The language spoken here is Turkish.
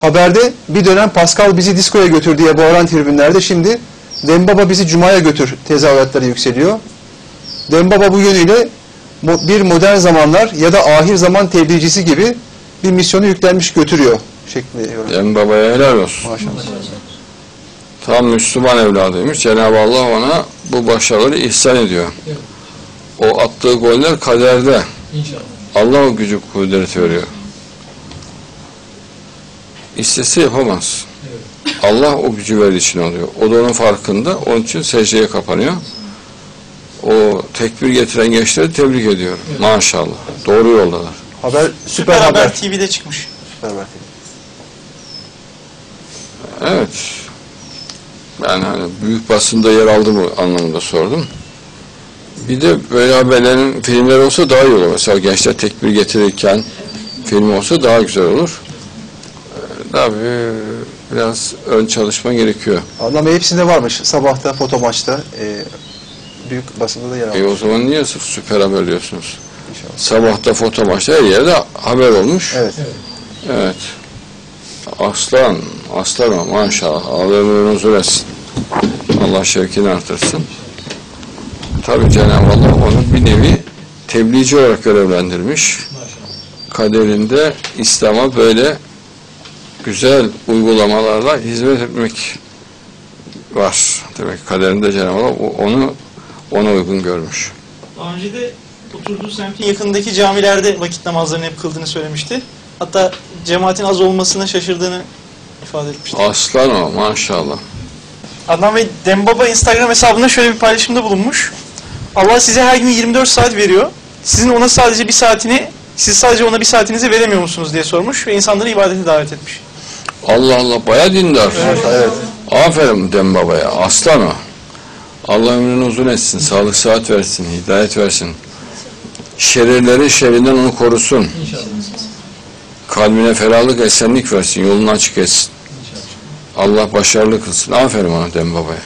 Haberde bir dönem Pascal bizi diskoya götür diye bağıran tribünlerde şimdi Dembaba bizi Cuma'ya götür tezahüratları yükseliyor. Dembaba bu yönüyle bir modern zamanlar ya da ahir zaman tebliğcisi gibi bir misyonu yüklenmiş götürüyor şeklinde yorum. En babaya helal olsun. Maşallah. Tam Müslüman evladıymış. Cenab-ı Allah ona bu başarıları ihsan ediyor. O attığı goller kaderde. İnşallah. Allah o gücü kudreti veriyor. İstese yapamaz. Allah o gücü verdiği için oluyor. O da onun farkında. Onun için secdeye kapanıyor. O tekbir getiren gençleri tebrik ediyorum. Maşallah. Doğru yoldalar. Haber süper, Süper haber. Haber TV'de çıkmış. Süper haber. Evet. Ben hani büyük basında yer aldı mı anlamında sordum. Bir de böyle haberlerin filmleri olsa daha iyi olur. Mesela gençler tekbir getirirken film olsa daha güzel olur. Tabii biraz ön çalışma gerekiyor. Anlamı hepsinde varmış. Sabahta, foto maçta, e, büyük basında da yer E almış. o zaman niye sırf süper haber diyorsunuz? İnşallah. Sabahta foto maçta her yerde haber olmuş. Evet. Evet. Aslan, aslan o maşallah. Allah ömrünü uzun etsin. Allah şevkini artırsın. Tabi Cenab-ı Allah onu bir nevi tebliğci olarak görevlendirmiş. Kaderinde İslam'a böyle güzel uygulamalarla hizmet etmek var. Demek kaderinde Cenab-ı Allah onu ona uygun görmüş. Daha önce de oturduğu semtin yakındaki camilerde vakit namazlarını hep kıldığını söylemişti. Hatta cemaatin az olmasına şaşırdığını ifade etmişti. Aslan o maşallah. Adnan Bey Dembaba Instagram hesabında şöyle bir paylaşımda bulunmuş. Allah size her gün 24 saat veriyor. Sizin ona sadece bir saatini, siz sadece ona bir saatinizi veremiyor musunuz diye sormuş ve insanları ibadete davet etmiş. Allah Allah baya dindar. Evet. Aferin Dem Baba'ya. Aslan o. Allah ömrünü uzun etsin. Sağlık sıhhat versin. Hidayet versin. Şerirlerin şerrinden onu korusun. İnşallah. Kalbine ferahlık, esenlik versin. Yolunu açık etsin. Allah başarılı kılsın. Aferin ona Dem Baba'ya.